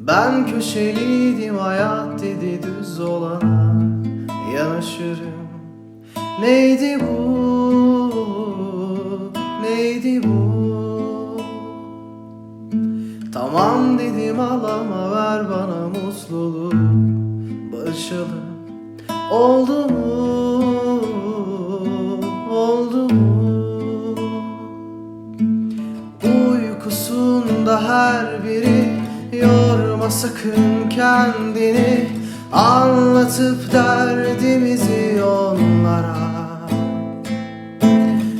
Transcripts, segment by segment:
Ben köşeliydim hayat dedi düz olana. Yanaşırım. Neydi bu? Neydi bu? Tamam dedim al ama ver bana mutluluk Barışalım. Oldu mu? Oldu mu? Uykusunda her biri Yorma sakın kendini. Anlatıp derdimizi onlara.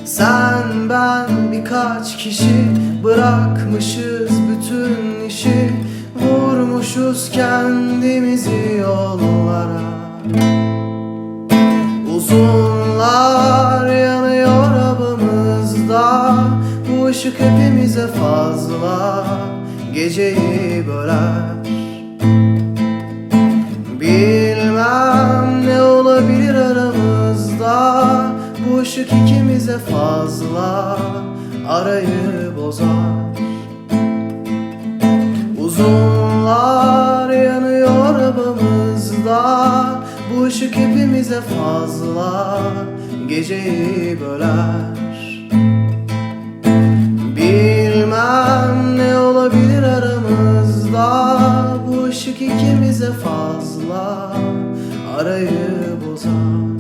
Sen ben birkaç kişi Bırakmışız bütün işi. Vurmuşuz kendimizi yollara. Uzunlar yanıyor abımızda. Bu ışık hepimize fazla Geceyi böler Bilmem ne olabilir aramızda Bu ışık ikimize fazla Arayı bozar. Uzunlar yanıyor abamızda Bu ışık hepimize fazla Geceyi böler Bu ışık ikimize fazla Arayı bozar